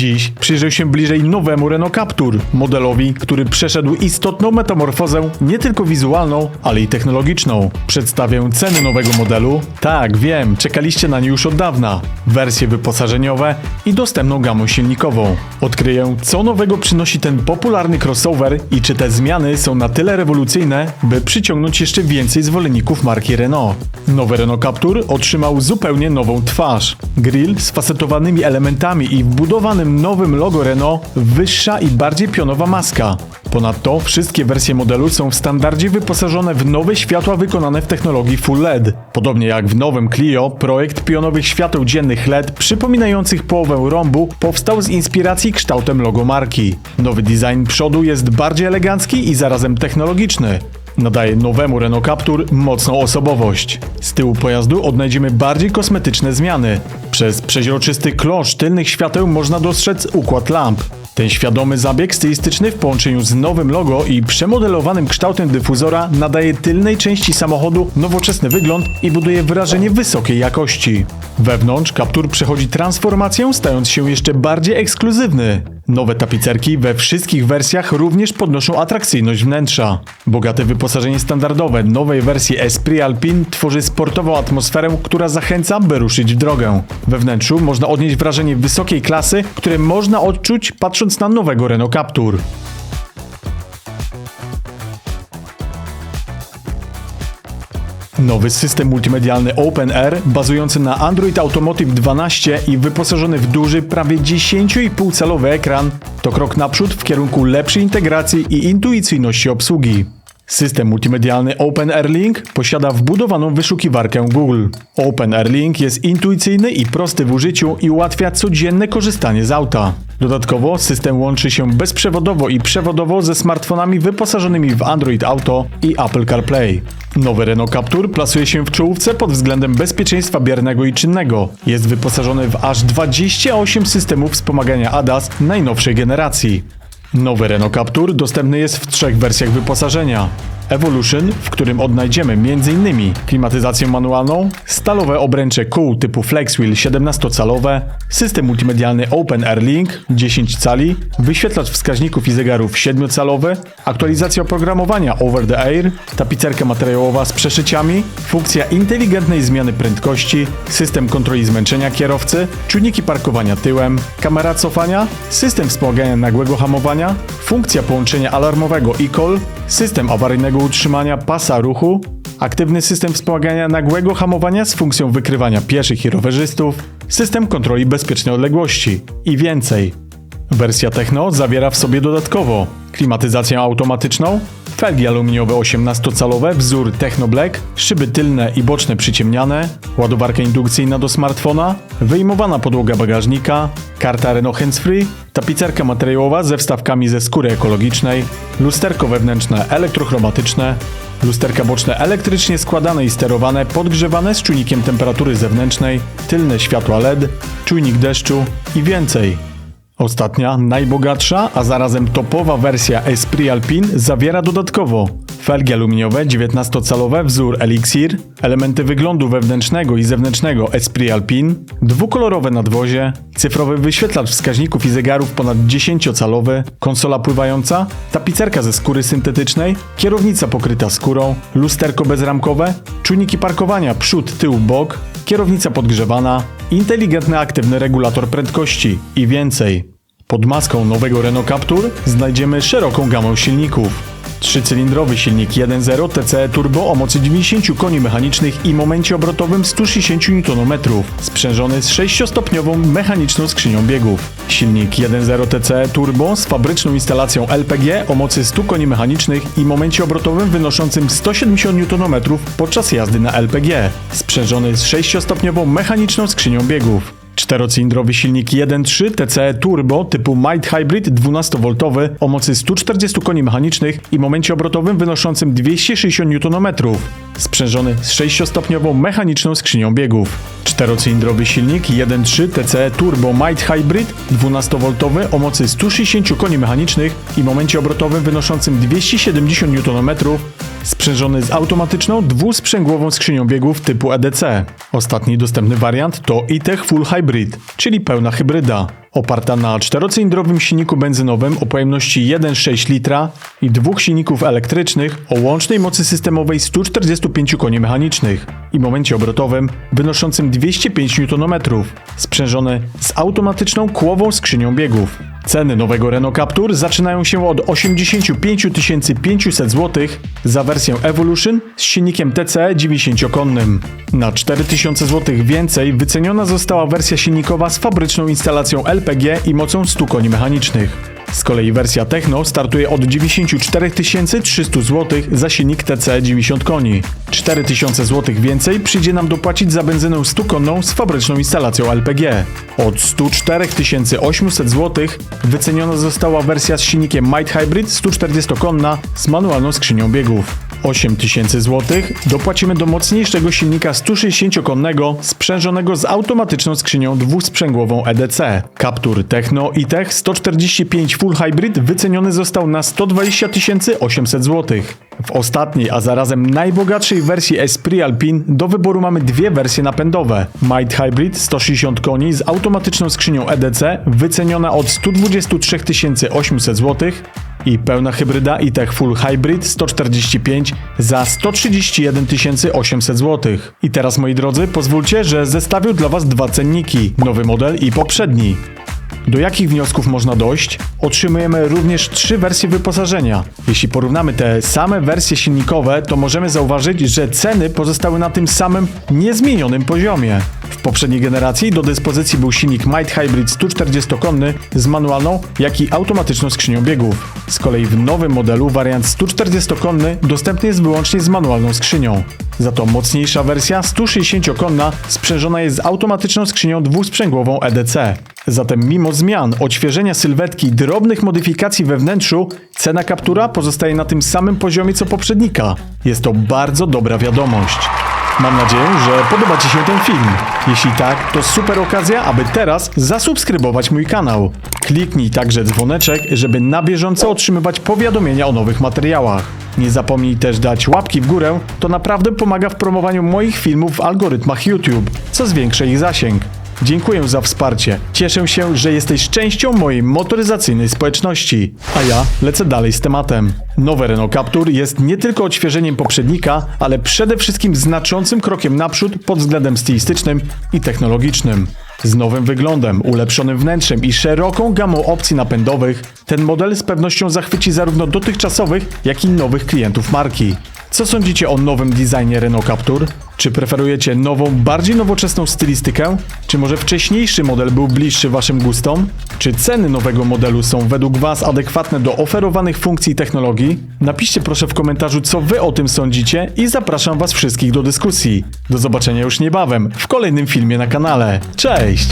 Dziś przyjrzę się bliżej nowemu Renault Captur, modelowi, który przeszedł istotną metamorfozę nie tylko wizualną, ale i technologiczną. Przedstawię ceny nowego modelu. Tak, wiem, czekaliście na nie już od dawna. Wersje wyposażeniowe i dostępną gamą silnikową. Odkryję, co nowego przynosi ten popularny crossover i czy te zmiany są na tyle rewolucyjne, by przyciągnąć jeszcze więcej zwolenników marki Renault. Nowy Renault Captur otrzymał zupełnie nową twarz. Grill z facetowanymi elementami i wbudowanym nowym logo Renault, wyższa i bardziej pionowa maska. Ponadto wszystkie wersje modelu są w standardzie wyposażone w nowe światła wykonane w technologii Full LED. Podobnie jak w nowym Clio, projekt pionowych świateł dziennych LED przypominających połowę rąbu powstał z inspiracji kształtem logo marki. Nowy design przodu jest bardziej elegancki i zarazem technologiczny. Nadaje nowemu Renault Captur mocną osobowość. Z tyłu pojazdu odnajdziemy bardziej kosmetyczne zmiany. Przez przeźroczysty klosz tylnych świateł można dostrzec układ lamp. Ten świadomy zabieg stylistyczny w połączeniu z nowym logo i przemodelowanym kształtem dyfuzora nadaje tylnej części samochodu nowoczesny wygląd i buduje wrażenie wysokiej jakości. Wewnątrz Captur przechodzi transformację, stając się jeszcze bardziej ekskluzywny. Nowe tapicerki we wszystkich wersjach również podnoszą atrakcyjność wnętrza. Bogate wyposażenie standardowe nowej wersji Esprit Alpine tworzy sportową atmosferę, która zachęca, by ruszyć w drogę. We wnętrzu można odnieść wrażenie wysokiej klasy, które można odczuć patrząc na nowego Renault Captur. Nowy system multimedialny OpenR, bazujący na Android Automotive 12 i wyposażony w duży, prawie 10,5 calowy ekran, to krok naprzód w kierunku lepszej integracji i intuicyjności obsługi. System multimedialny OpenR Link posiada wbudowaną wyszukiwarkę Google. OpenR Link jest intuicyjny i prosty w użyciu i ułatwia codzienne korzystanie z auta. Dodatkowo system łączy się bezprzewodowo i przewodowo ze smartfonami wyposażonymi w Android Auto i Apple CarPlay. Nowy Renault Captur plasuje się w czołówce pod względem bezpieczeństwa biernego i czynnego. Jest wyposażony w aż 28 systemów wspomagania ADAS najnowszej generacji. Nowy Renault Captur dostępny jest w trzech wersjach wyposażenia. Evolution, w którym odnajdziemy m.in. klimatyzację manualną, stalowe obręcze kół typu Flexwheel 17-calowe, system multimedialny Open Air Link 10 cali, wyświetlacz wskaźników i zegarów 7-calowy, aktualizacja oprogramowania Over the Air, tapicerka materiałowa z przeszyciami, funkcja inteligentnej zmiany prędkości, system kontroli zmęczenia kierowcy, czujniki parkowania tyłem, kamera cofania, system wspomagania nagłego hamowania, funkcja połączenia alarmowego e-call, system awaryjnego utrzymania pasa ruchu, aktywny system wspomagania nagłego hamowania z funkcją wykrywania pieszych i rowerzystów, system kontroli bezpiecznej odległości i więcej. Wersja Techno zawiera w sobie dodatkowo klimatyzację automatyczną, felgi aluminiowe 18-calowe wzór Techno Black, szyby tylne i boczne przyciemniane, ładowarka indukcyjna do smartfona, wyjmowana podłoga bagażnika, karta Renault Handsfree, tapicerka materiałowa ze wstawkami ze skóry ekologicznej, lusterko wewnętrzne elektrochromatyczne, lusterka boczne elektrycznie składane i sterowane, podgrzewane z czujnikiem temperatury zewnętrznej, tylne światła LED, czujnik deszczu i więcej. Ostatnia, najbogatsza, a zarazem topowa wersja Esprit Alpine zawiera dodatkowo felgi aluminiowe 19-calowe wzór Elixir, elementy wyglądu wewnętrznego i zewnętrznego Esprit Alpine, dwukolorowe nadwozie, cyfrowy wyświetlacz wskaźników i zegarów ponad 10-calowy, konsola pływająca, tapicerka ze skóry syntetycznej, kierownica pokryta skórą, lusterko bezramkowe, czujniki parkowania przód, tył, bok, kierownica podgrzewana, inteligentny aktywny regulator prędkości i więcej. Pod maską nowego Renault Captur znajdziemy szeroką gamę silników. Trzycylindrowy silnik 1.0 TCE Turbo o mocy 90 koni mechanicznych i momencie obrotowym 160 Nm, sprzężony z 6-stopniową mechaniczną skrzynią biegów. Silnik 1.0 TCE Turbo z fabryczną instalacją LPG o mocy 100 koni mechanicznych i momencie obrotowym wynoszącym 170 Nm podczas jazdy na LPG, sprzężony z 6-stopniową mechaniczną skrzynią biegów. Czterocylindrowy silnik 1.3 TCE Turbo typu Might Hybrid 12V o mocy 140 koni mechanicznych i momencie obrotowym wynoszącym 260 Nm, sprzężony z 6-stopniową mechaniczną skrzynią biegów. Czterocylindrowy silnik 1.3 TCE Turbo Might Hybrid 12V o mocy 160 koni mechanicznych i momencie obrotowym wynoszącym 270 Nm, sprzężony z automatyczną dwusprzęgłową skrzynią biegów typu EDC. Ostatni dostępny wariant to e-Tech Full Hybrid, czyli pełna hybryda. Oparta na czterocylindrowym silniku benzynowym o pojemności 1,6 litra i dwóch silników elektrycznych o łącznej mocy systemowej 145 koni mechanicznych i momencie obrotowym wynoszącym 205 Nm, sprzężony z automatyczną kłową skrzynią biegów. Ceny nowego Renault Captur zaczynają się od 85 500 zł za wersję Evolution z silnikiem TCE 90-konnym. Na 4000 zł więcej wyceniona została wersja silnikowa z fabryczną instalacją LPG i mocą 100 koni mechanicznych. Z kolei wersja Techno startuje od 94 300 zł za silnik TC 90 koni. 4000 zł więcej przyjdzie nam dopłacić za benzynę 100-konną z fabryczną instalacją LPG. Od 104 800 zł wyceniona została wersja z silnikiem Might Hybrid 140-konna z manualną skrzynią biegów. 8000 zł dopłacimy do mocniejszego silnika 160-konnego sprzężonego z automatyczną skrzynią dwusprzęgłową EDC. Captur Techno i-Tech 145 Full Hybrid wyceniony został na 120 800 zł. W ostatniej, a zarazem najbogatszej wersji Esprit Alpine do wyboru mamy dwie wersje napędowe. Might Hybrid 160 koni z automatyczną skrzynią EDC wyceniona od 123 800 zł i pełna hybryda i-Tech Full Hybrid 145 za 131 800 zł. I teraz moi drodzy, pozwólcie, że zestawię dla Was dwa cenniki, nowy model i poprzedni. Do jakich wniosków można dojść? Otrzymujemy również trzy wersje wyposażenia. Jeśli porównamy te same wersje silnikowe, to możemy zauważyć, że ceny pozostały na tym samym niezmienionym poziomie. W poprzedniej generacji do dyspozycji był silnik Might Hybrid 140-konny z manualną, jak i automatyczną skrzynią biegów. Z kolei w nowym modelu wariant 140-konny dostępny jest wyłącznie z manualną skrzynią. Za to mocniejsza wersja 160-konna sprzężona jest z automatyczną skrzynią dwusprzęgłową EDC. Zatem mimo zmian, odświeżenia sylwetki, drobnych modyfikacji we wnętrzu, cena kaptura pozostaje na tym samym poziomie co poprzednika. Jest to bardzo dobra wiadomość. Mam nadzieję, że podoba Ci się ten film. Jeśli tak, to super okazja, aby teraz zasubskrybować mój kanał. Kliknij także dzwoneczek, żeby na bieżąco otrzymywać powiadomienia o nowych materiałach. Nie zapomnij też dać łapki w górę, to naprawdę pomaga w promowaniu moich filmów w algorytmach YouTube, co zwiększa ich zasięg. Dziękuję za wsparcie. Cieszę się, że jesteś częścią mojej motoryzacyjnej społeczności. A ja lecę dalej z tematem. Nowe Renault Captur jest nie tylko odświeżeniem poprzednika, ale przede wszystkim znaczącym krokiem naprzód pod względem stylistycznym i technologicznym. Z nowym wyglądem, ulepszonym wnętrzem i szeroką gamą opcji napędowych, ten model z pewnością zachwyci zarówno dotychczasowych, jak i nowych klientów marki. Co sądzicie o nowym designie Renault Captur? Czy preferujecie nową, bardziej nowoczesną stylistykę? Czy może wcześniejszy model był bliższy waszym gustom? Czy ceny nowego modelu są według was adekwatne do oferowanych funkcji i technologii? Napiszcie proszę w komentarzu, co wy o tym sądzicie i zapraszam was wszystkich do dyskusji. Do zobaczenia już niebawem w kolejnym filmie na kanale. Cześć!